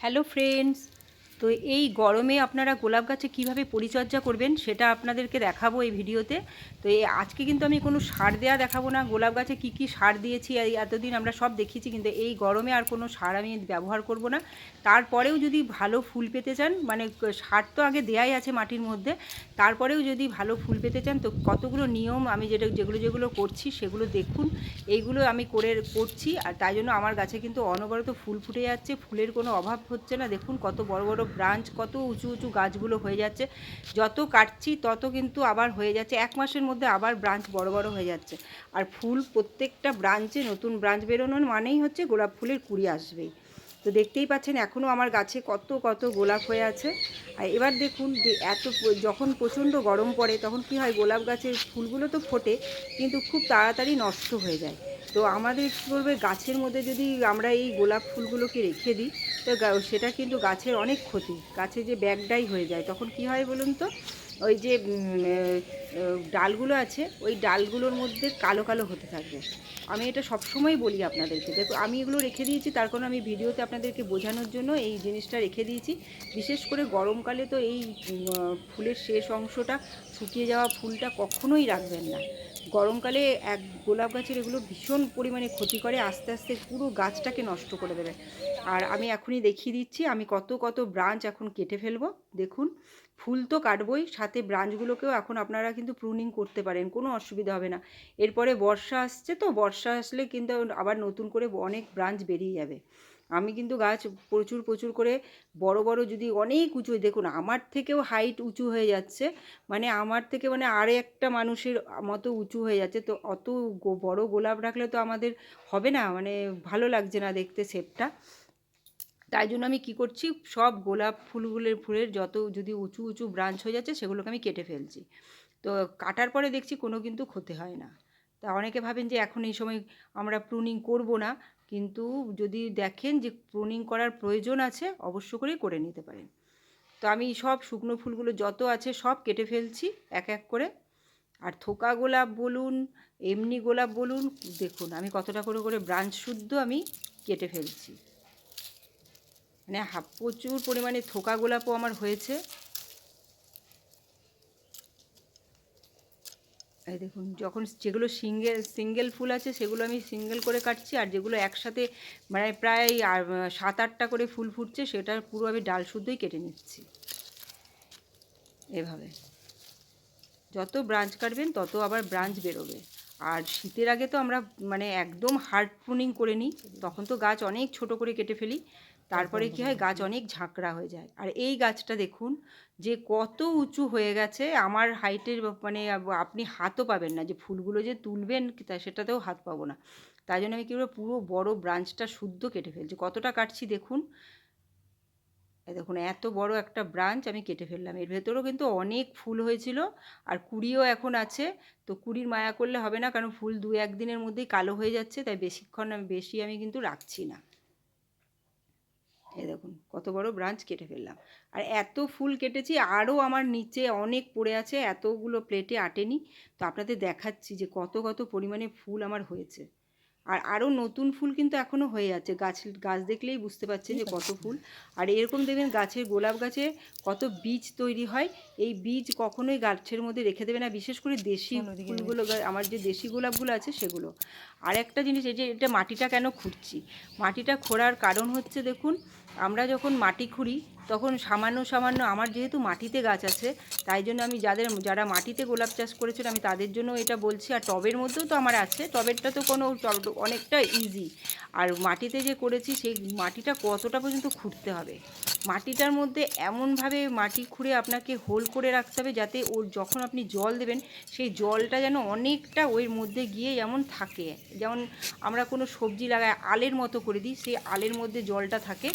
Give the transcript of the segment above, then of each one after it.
Hello friends তো এই গরমে আপনারা গোলাপ গাছে কীভাবে পরিচর্যা করবেন সেটা আপনাদেরকে দেখাবো এই ভিডিওতে। তো এই আজকে কিন্তু আমি কোনো সার দেওয়া দেখাবো না। গোলাপ গাছে কী কী সার দিয়েছি এতদিন আমরা সব দেখিয়েছি, কিন্তু এই গরমে আর কোনো সার আমি ব্যবহার করব না। তারপরেও যদি ভালো ফুল পেতে চান মানে সার তো আগে দেয়াই আছে মাটির মধ্যে, তারপরেও যদি ভালো ফুল পেতে চান, তো কতগুলো নিয়ম আমি যেটা, যেগুলো যেগুলো করছি সেগুলো দেখুন। এইগুলো আমি করে করছি, আর তাই জন্য আমার গাছে কিন্তু অনবরত ফুল ফুটে যাচ্ছে, ফুলের কোনো অভাব হচ্ছে না। দেখুন কত বড় বড় ব্রাঞ্চ কত উঁচু উঁচু গাছগুলো হয়ে যাচ্ছে। যত কাটছি তত কিন্তু আবার হয়ে যাচ্ছে। এক মাসের মধ্যে আবার ব্রাঞ্চ বড় বড় হয়ে যাচ্ছে। আর ফুল প্রত্যেকটা ব্রাঞ্চে নতুন ব্রাঞ্চ বেরোনোর মানেই হচ্ছে গোলাপ ফুলের কুড়ি আসবেই তো দেখতেই পাচ্ছেন এখনও আমার গাছে কত কত গোলাপ হয়ে আছে। আর এবার দেখুন যে এত যখন প্রচণ্ড গরম পড়ে তখন কি হয়, গোলাপ গাছের ফুলগুলো তো ফোটে, কিন্তু খুব তাড়াতাড়ি নষ্ট হয়ে যায়। তো আমাদের কী করবে গাছের মধ্যে যদি আমরা এই গোলাপ ফুলগুলোকে রেখে দিই, তো সেটা কিন্তু গাছের অনেক ক্ষতি। গাছে যে ব্যাগডাই হয়ে যায়। তখন কি হয় বলুন তো? ওই যে ডালগুলো আছে, ওই ডালগুলোর মধ্যে কালো কালো হতে থাকবে। আমি এটা সবসময় বলি আপনাদেরকে। দেখো, আমি এগুলো রেখে দিয়েছি, তার কারণ আমি ভিডিওতে আপনাদেরকে বোঝানোর জন্য এই জিনিসটা রেখে দিয়েছি। বিশেষ করে গরমকালে তো এই ফুলের শেষ অংশটা শুকিয়ে যাওয়া ফুলটা কখনোই রাখবেন না। গরমকালে এক গোলাপ গাছের এগুলো ভীষণ পরিমাণে ক্ষতি করে, আস্তে আস্তে পুরো গাছটাকে নষ্ট করে দেবে। আর আমি এখনই দেখিয়ে দিচ্ছি, আমি কত কত ব্রাঞ্চ এখন কেটে ফেলব। দেখুন ফুল তো কাটবই, সাথে ব্রাঞ্চগুলোকেও এখন আপনারা কিন্তু প্রুনিং করতে পারেন, কোনো অসুবিধা হবে না। এরপরে বর্ষা আসছে তো, বর্ষা আসলে কিন্তু আবার নতুন করে অনেক ব্রাঞ্চ বেরিয়ে যাবে। আমি কিন্তু গাছ প্রচুর প্রচুর করে, বড় বড় যদি অনেক উঁচু, দেখুন আমার থেকেও হাইট উঁচু হয়ে যাচ্ছে মানে আমার থেকে মানে আরে একটা মানুষের মতো উঁচু হয়ে যাচ্ছে, তো অত বড় গোলাপ রাখলে তো আমাদের হবে না মানে ভালো লাগছে না দেখতে শেপটা। তাই জন্য আমি কি করছি? সব গোলাপ ফুলগুলোর ফুলের যত যদি উঁচু উঁচু ব্রাঞ্চ হয়ে যাচ্ছে সেগুলোকে আমি কেটে ফেলছি। তো কাটার পরে দেখছি কোনো কিন্তু ক্ষতি হয় না। তা অনেকে ভাবেন যে এখন এই সময় আমরা প্রুনিং করব না। কিন্তু যদি দেখেন যে প্রুনিং করার প্রয়োজন আছে, অবশ্য করেই করে নিতে পারেন। তো আমি সব শুকনো ফুলগুলো যত আছে সব কেটে ফেলছি এক এক করে। আর থোকা গোলাপ বলুন, এমনি গোলাপ বলুন, দেখুন আমি কতটা করে করে ব্রাঞ্চ শুদ্ধ আমি কেটে ফেলছি। মানে হা প্রচুর পরিমাণে থোকা গোলাপও আমার হয়েছে। এই দেখুন, যখন যেগুলো সিঙ্গেল সিঙ্গেল ফুল আছে, সেগুলো আমি সিঙ্গেল করে কাটছি, আর যেগুলো একসাথে মানে প্রায় সাত আটটা করে ফুল ফুটছে, সেটা পুরো আমি ডাল শুদ্ধই কেটে নিচ্ছি। এভাবে। যত ব্রাঞ্চ কাটবেন, তত আবার ব্রাঞ্চ বেরোবে। আর শীতের আগে তো আমরা মানে একদম হার্ড প্রুনিং করে নিই। তখন তো গাছ অনেক ছোট করে কেটে ফেলি। তারপরে কি হয়, গাছ অনেক ঝাঁকড়া হয়ে যায়। আর এই গাছটা দেখুন, যে কত উঁচু হয়ে গেছে। আমার হাইটের মানে আপনি হাতও পাবেন না। যে ফুলগুলো যে তুলবেন, তা সেটাতেও হাত পাবো না। তাই জন্য আমি কী পুরো বড় ব্রাঞ্চটা শুদ্ধ কেটে ফেলছি। কতটা কাটছি দেখুন দেখুন, এত বড় একটা ব্রাঞ্চ আমি কেটে ফেললাম। এর ভেতরেও কিন্তু অনেক ফুল হয়েছিল আর কুড়িও এখন আছে। তো কুড়ির মায়া করলে হবে না, কারণ ফুল দু একদিনের মধ্যেই কালো হয়ে যাচ্ছে, তাই বেশিক্ষণ আমি বেশি আমি কিন্তু রাখছি না। এই দেখুন, কত বড় ব্রাঞ্চ কেটে ফেললাম। আর এত ফুল কেটেছি, আরও আমার নিচে অনেক পড়ে আছে, এতগুলো প্লেটে আটেনি। তো আপনাদের দেখাচ্ছি যে কত কত পরিমাণে ফুল আমার হয়েছে। আর আরও নতুন ফুল কিন্তু এখনও হয়ে যাচ্ছে গাছ গাছ দেখলেই বুঝতে পারছেন যে কত ফুল। আর এরকম দেখবেন গাছের গোলাপ গাছে কত বীজ তৈরি হয়। এই বীজ কখনোই গাছের মধ্যে রেখে দেবে না। বিশেষ করে দেশি ফুলগুলো আমার যে দেশি গোলাপগুলো আছে সেগুলো। আর একটা জিনিস এই যে এটা মাটিটা কেন খুঁড়ছি? মাটিটা খোঁড়ার কারণ হচ্ছে দেখুন আমরা যখন মাটি খুঁড়ি তখন সামান্য সামান্য আমার যেহেতু মাটিতে গাছ আছে, তাই জন্য আমি যাদের, যারা মাটিতে গোলাপ চাষ করেছেন আমি তাদের জন্য এটা বলছি। আর টবের মধ্যেও তো আমার আছে, টবেরটা তো কোনো অনেকটা ইজি আর মাটিতে যে করেছি, সেই মাটিটা কতটা পর্যন্ত খুঁড়তে হবে? মাটিটার মধ্যে এমনভাবে মাটি খুঁড়ে আপনাকে হোল করে রাখতে হবে, যাতে ওর যখন আপনি জল দেবেন, সেই জলটা যেন অনেকটা ওর মধ্যে গিয়ে যেমন থাকে। যেমন আমরা কোনো সবজি লাগাই, আলের মতো করে দিই, সেই আলের মধ্যে জলটা থাকে।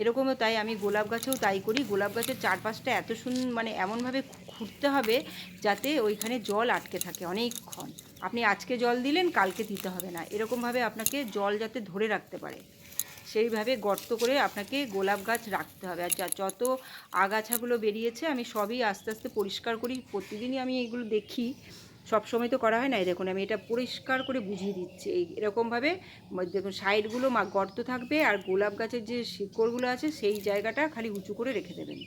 এরকমও তাই আমি গোলাপ গাছেও তাই করি। গোলাপ গাছের চারপাশটা এত সুন্দর মানে এমনভাবে খুঁড়তে হবে যাতে ওইখানে জল আটকে থাকে অনেকক্ষণ। আপনি আজকে জল দিলেন, কালকে দিতে হবে না। এরকমভাবে আপনাকে জল যাতে ধরে রাখতে পারে। সেইভাবে গর্ত করে আপনাকে গোলাপ গাছ রাখতে হবে। আর যা- যত আগাছাগুলো বেরিয়েছে, আমি সবই আস্তে আস্তে পরিষ্কার করি। প্রতিদিনই আমি এগুলো দেখি। সব সময় তো করা হয় না। দেখুন, আমি এটা পরিষ্কার করে বুঝিয়ে দিচ্ছি। এই এরকমভাবে দেখুন, সাইডগুলো মা গর্ত থাকবে আর গোলাপ গাছের যে শিকড়গুলো আছে, সেই জায়গাটা খালি উঁচু করে রেখে দেবেন।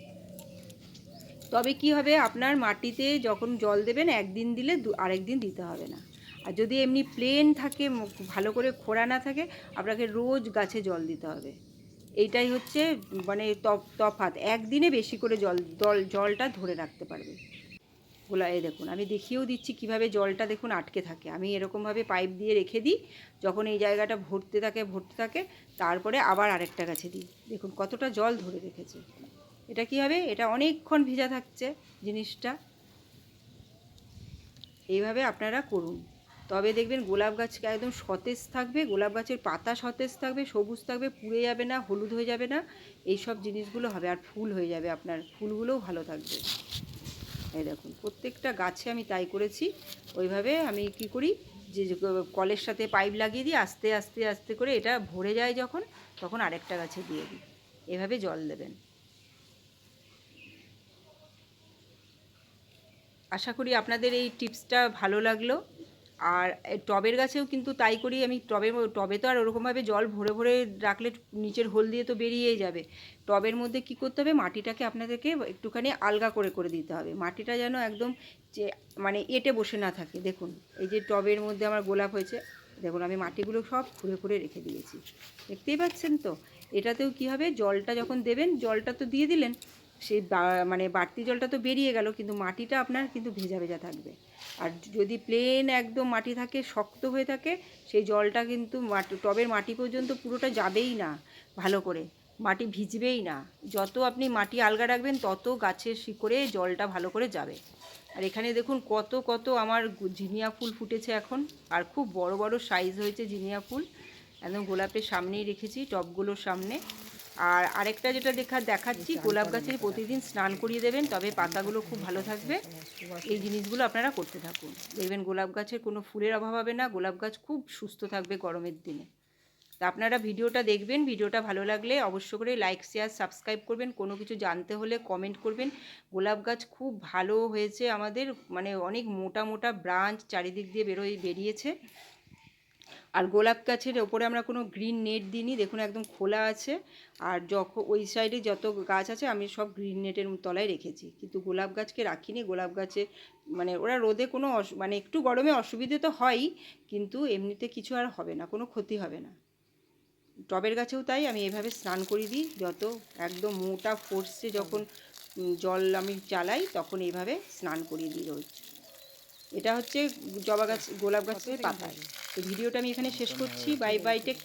তবে কি হবে, আপনার মাটিতে যখন জল দেবেন, একদিন দিলে আরেক দিন দিতে হবে না। আর যদি এমনি প্লেন থাকে ভালো করে খোঁড়া না থাকে, আপনাকে রোজ গাছে জল দিতে হবে। এইটাই হচ্ছে মানে তফ- তফাৎ। একদিনে বেশি করে জল জলটা ধরে রাখতে পারবে। গোলা এই দেখুন, আমি দেখিয়েও দিচ্ছি কীভাবে জলটা দেখুন আটকে থাকে। আমি এরকমভাবে পাইপ দিয়ে রেখে দিই, যখন এই জায়গাটা ভরতে থাকে ভরতে থাকে, তারপরে আবার আরেকটা গাছে দিই। দেখুন কতটা জল ধরে রেখেছে। এটা কি হবে? এটা অনেকক্ষণ ভেজা থাকছে জিনিসটা। এইভাবে আপনারা করুন। তবে দেখবেন গোলাপ গাছ একদম সতেজ থাকবে, গোলাপ গাছের পাতা সতেজ থাকবে, সবুজ থাকবে, পুড়ে যাবে না, হলুদ হয়ে যাবে না এই সব জিনিসগুলো হবে, আর ফুল হয়ে যাবে আপনার। ফুলগুলোও ভালো থাকবে। এই দেখুন, প্রত্যেকটা গাছে আমি তাই করেছি। ওইভাবে আমি কি করি, যে কলের সাথে পাইপ লাগিয়ে দিই আস্তে আস্তে আস্তে করে এটা ভরে যায় যখন, তখন আরেকটা গাছে দিয়ে দিই। এভাবে জল দেবেন। আশা করি আপনাদের এই টিপসটা ভালো লাগল। আর টবের গাছেও কিন্তু তাই করি আমি টবের ম- টবে তো আর ওরকমভাবে জল ভরে ভরে রাখলে নিচের হোল দিয়ে তো বেরিয়েই যাবে। টবের মধ্যে কি করতে হবে? মাটিটাকে আপনাদেরকে একটুখানি আলগা করে করে দিতে হবে। মাটিটা যেন একদম যে মানে এটে বসে না থাকে। দেখুন, এই যে টবের মধ্যে আমার গোলাপ হয়েছে, দেখুন আমি মাটিগুলো সব খুঁড়ে খুঁড়ে রেখে দিয়েছি। দেখতেই পাচ্ছেন তো? এটাতেও কি হবে? জলটা যখন দেবেন, জলটা তো দিয়ে দিলেন, সেই মানে বাড়তি জলটা তো বেরিয়ে গেল, কিন্তু মাটিটা আপনার কিন্তু ভেজা ভেজা থাকবে। আর যদি প্লেন একদম মাটি থাকে, শক্ত হয়ে থাকে, সেই জলটা কিন্তু মাটি, টবের মাটি পর্যন্ত পুরোটা যাবেই না ভালো করে। মাটি ভিজবেই না। যত আপনি মাটি আলগা রাখবেন, তত গাছের শিকড়ে জলটা ভালো করে যাবে। আর এখানে দেখুন কত কত আমার জিনিয়া ফুল ফুটেছে এখন। আর খুব বড় বড় সাইজ হয়েছে জিনিয়া ফুল। একদম গোলাপের সামনেই রেখেছি, টবগুলোর সামনে। আর আরেকটা যেটা দেখা দেখাচ্ছি, গোলাপ গাছে প্রতিদিন স্নান করিয়ে দেবেন, তবে পাতাগুলো খুব ভালো থাকবে। এই জিনিসগুলো আপনারা করতে থাকুন। দেখবেন গোলাপ গাছের কোনো ফুলের অভাব হবে না, গোলাপ গাছ খুব সুস্থ থাকবে গরমের দিনে। তা আপনারা ভিডিওটা দেখবেন, ভিডিওটা ভালো লাগলে অবশ্য করে লাইক, শেয়ার, সাবস্ক্রাইব করবেন। কোনো কিছু জানতে হলে কমেন্ট করবেন। গোলাপ গাছ খুব ভালো হয়েছে আমাদের মানে অনেক মোটা মোটা ব্রাঞ্চ চারিদিক দিয়ে বেরোয় বেরিয়েছে। আর গোলাপ গাছের ওপরে আমরা কোনো গ্রিন নেট দিইনি, দেখুন একদম খোলা আছে। আর যখন ওই সাইডে যত গাছ আছে, আমি সব গ্রিন নেটের তলায় রেখেছি। কিন্তু গোলাপ গাছকে রাখিনি, গোলাপ গাছে মানে ওরা রোদে কোনো মানে একটু গরমে অসুবিধে তো হয়ই কিন্তু এমনিতে কিছু আর হবে না, কোনো ক্ষতি হবে না। টবের গাছেও তাই, আমি এভাবে স্নান করিয়ে দিই, যত একদম মোটা ফোর্সে যখন জল আমি চালাই, তখন এভাবে স্নান করিয়ে দিই রোজ। এটা হচ্ছে জবা গাছ, গোলাপ গাছের পাতা তো ভিডিওটা আমি এখানে শেষ করছি। Bye bye take